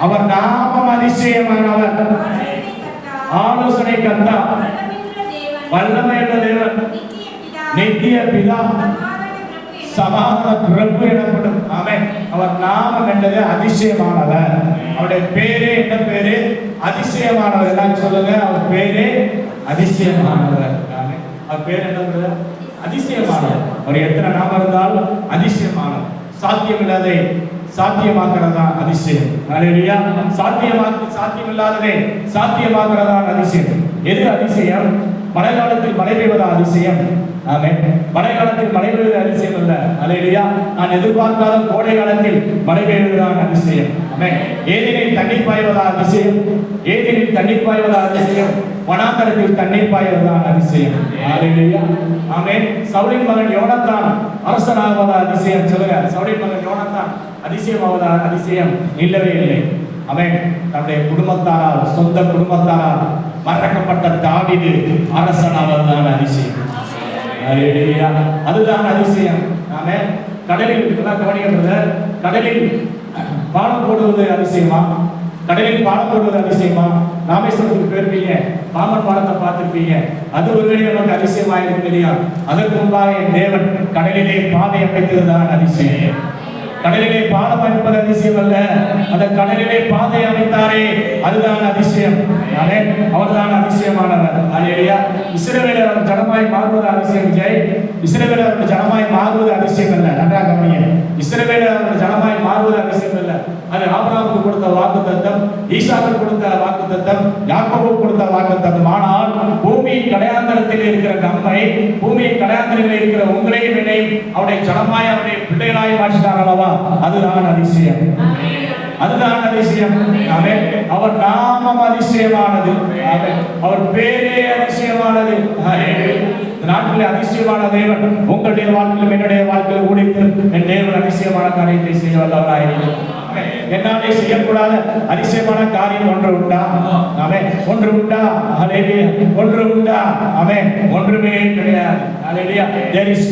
அவர் நாமம் அதிசயமானவர். ஆலோசனை கர்த்தா வல்லமையுள்ள தேவன். நித்திய பிதா. சமாதான பிரபு எனப்படும். அவன் அவர் நாமம் என்பது அதிசயமானவர். அவருடைய பேரே என்ன பேரு? அதிசயமானவர். எல்லாம் சொல்லுங்க. அவர் பேரே அதிசயமானவர். அவர் பேர் என்ன அதிசயமானவர். அவர் எத்தனை நாமம் இருந்தாலும் அதிசயமானவர். சாத்தியமில்லாதை. சாத்தியமாக்குறதா அதிசயம். அலையா சாத்தியமாக்கு சாத்தியமில்லாததே சாத்தியமாக்குறதா அதிசயம். எது அதிசயம்? மழை காலத்தில் மழை பெய்வதா அதிசயம்? ஆமே மழை காலத்தில் மழை பெய்வது அதிசயம் அல்ல. அலையா நான் எதிர்பார்க்காத கோடை காலத்தில் மழை பெய்வதுதான் அதிசயம். ஆமே ஏதேனில் தண்ணீர் பாய்வதா அதிசயம்? ஏதேனில் தண்ணீர் பாய்வதா அதிசயம்? வனாந்தரத்தில் தண்ணீர் பாய்வதுதான் அதிசயம்? அலையா ஆமே சவுளின் மகன் யோனத்தான் அரசனாவதா அதிசயம். சொல்லுங்க. சவுளின் மகன் யோனத்தான். அதிசயமாவதா அதிசயம் இல்லவே இல்லை. அவன் தன்னுடைய குடும்பத்தாரால் சொந்த குடும்பத்தாரால் மறக்கப்பட்ட தாவிது அரசனாவதுதான் அதிசயம். அதுதான் அதிசயம். நாம கடலில் எல்லாம் கவனிக்கிறது கடலில் பாலம் போடுவது அதிசயமா? கடலில் பாலம் போடுவது அதிசயமா? ராமேஸ்வரத்துக்கு போயிருப்பீங்க. பாமன் பாலத்தை பார்த்துருப்பீங்க. அது ஒருவேளை நமக்கு அதிசயமா இருக்கு இல்லையா? அதற்கு முன்பாக என் தேவன் கடலிலே பாதை அமைத்ததுதான் அதிசயம். கடலிலே பாலம் அமைப்பது அதிசயம் அல்ல. அந்த கடலிலே பாதை அமைத்தாரே அதுதான் அதிசயம். அவர்தான் அதிசயமானவர். அல்லேலூயா இஸ்ரவேலர் ஜனமாய் மாறுவது அதிசயம் ஜெய் இஸ்ரவேலர் ஜனமாய் மாறுவது அதிசயம் அல்ல. நன்றாக கவனிங்க. இஸ்ரவேலர் ஜனமாய் மாறுவது அதிசயம் அல்ல. அது ராமராவுக்கு கொடுத்த வாக்கு தத்தம் ஈசாவுக்கு கொடுத்த வாக்கு தத்தம் யாக்கோவுக்கு கொடுத்த வாக்கு தத்தம் ஆனால் பூமியின் கடையாந்தரத்தில் இருக்கிற நம்மை பூமியின் கடையாந்தரத்தில் இருக்கிற உங்களையும் என்னையும் அவருடைய ஜனமாய் அவருடைய பிள்ளைகளாய் மாற்றினார் அல்லவா அதுதான் அதிசயம். அதுதான் அதிசயம். ஆமென். அவர் நாமம் அதிசயமானது. அவர் பேரே அதிசயமானது. ஹalleluya. நாட்டிலே அதிசயமான தேவன் உங்களுடைய வாழ்க்கையிலும் என்னுடைய வாழ்க்கையில் ஊழித்து என் தேவன் அதிசயமான காரியத்தை செய்ய வல்லவராயிருக்கிறார் என்னாலே செய்யக்கூடாத அதிசயமான காரியம் ஒன்று உண்டா? ஆமென். ஒன்று உண்டா? ஒன்று உண்டா? ஆமென். ஒன்றுமே கிடையாது. ஹalleluya there is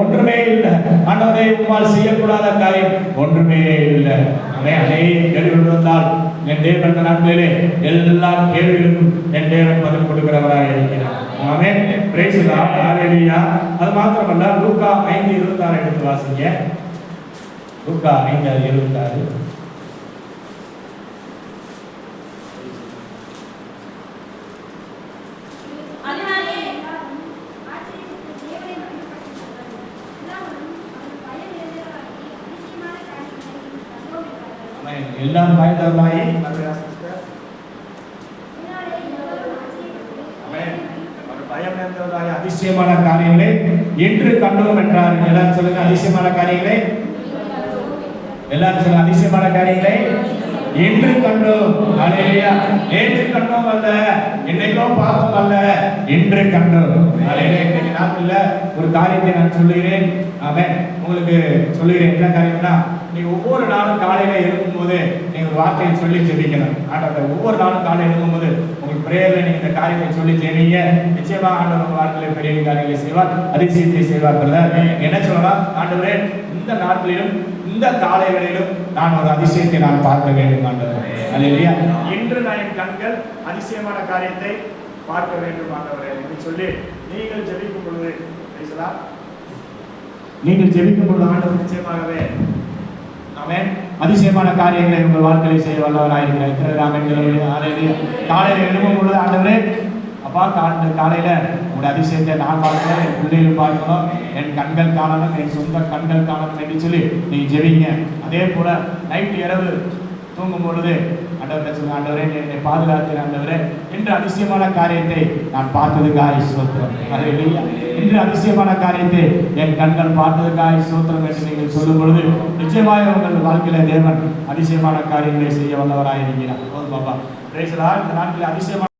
ஒன்றுமே இல்லை ஆண்டவரே உம்மால் செய்யக்கூடாத காரியம். ஒன்றுமே இல்லை ஆமென் அநேக கேள்விகள் வந்தால் என் தேவன் இந்த நாட்களிலே எல்லா கேள்விகளுக்கும் என் தேவன் பதில் கொடுக்கிறவராக இருக்கிறார். ஆமென். பிரைஸ் லார்ட் அது மாத்திரமல்ல லூக்கா 5 26 எடுத்து வாசிங்க. லூக்கா 5 26 எல்லாரும் பயந்தவர்களாய் ஆமென். ஒரு பயம் அதிசயமான காரியங்களை என்று கண்டோம் என்றார் எல்லாரும் சொல்லுங்க அதிசயமான காரியங்களை. எல்லாரும் சொல்லுங்க அதிசயமான காரியங்களை என்று கண்டோம். அலேலியா நேற்று கண்டோம் அல்ல. என்னைக்கோ பார்த்தோம் அல்ல. என்று கண்டோம். அலேலியா இன்னைக்கு நாட்டில் ஒரு காரியத்தை நான் சொல்லுகிறேன். அவன் உங்களுக்கு சொல்லுகிறேன் என்ன காரியம்னா நீ ஒவ்வொரு நாளும் காலையில எழும்பும்போது நீங்கள் ஒரு வார்த்தையை சொல்லி ஜெபிக்கணும். ஆண்டவர் ஒவ்வொரு நாளும் காலையில எழும்பும்போது உங்களுக்கு பிரேயரில் நீங்கள் இந்த காரியத்தை சொல்லி ஜெபிங்க. நிச்சயமா ஆண்டவர் உங்கள் வாழ்க்கையில் பெரிய காரியங்களை செய்வார். அதிசயத்தை செய்வார் brother. என்ன சொல்லலாம்? ஆண்டவரே இந்த நாட்களிலும் இந்த காலைகளிலும் நான் ஒரு அதிசயத்தை நான் பார்க்க வேண்டும் ஆண்டவர். அல்லேலூயா இன்று நான் என் கண்கள் அதிசயமான காரியத்தை பார்க்க வேண்டும் ஆண்டவரே என்று சொல்லி நீங்கள் ஜெபிக்கும் பொழுது பேசலாம் நீங்கள் ஜெபிக்கும் பொழுது ஆண்டவர் நிச்சயமாகவே ஆமென். அதிசயமான காரியங்களை உங்கள் வாழ்க்கையை செய்ய வல்லவராயிருக்கிறார் இருக்கிற ஆமென். பொழுது ஆண்டவரே அப்பா காண்டு காலையில உங்களுடைய அதிசயத்தை நான் பார்க்கணும் என் பிள்ளைகள் பார்க்கணும் என் கண்கள் காணணும் என் சொந்த கண்கள் காணணும் என்று சொல்லி நீங்கள் ஜெபிங்க. அதே போல நைட் இரவு தூங்கும் பொழுது ஆண்டவரை சொல்லுங்க ஆண்டவரே என்னை பாதுகாத்து ஆண்டவரே என்று அதிசயமான காரியத்தை நான் பார்த்ததுக்காக ஸ்தோத்திரம் என்று அதிசயமான காரியத்தை என் கண்கள் பார்த்ததுக்காக ஸ்தோத்திரம் என்று நீங்கள் சொல்லும் பொழுது நிச்சயமாக உங்கள் வாழ்க்கையில தேவன் அதிசயமான காரியங்களை செய்ய வல்லவராக இருக்கிறார் போதும் பாப்பா இந்த நாட்களில் அதிசயமான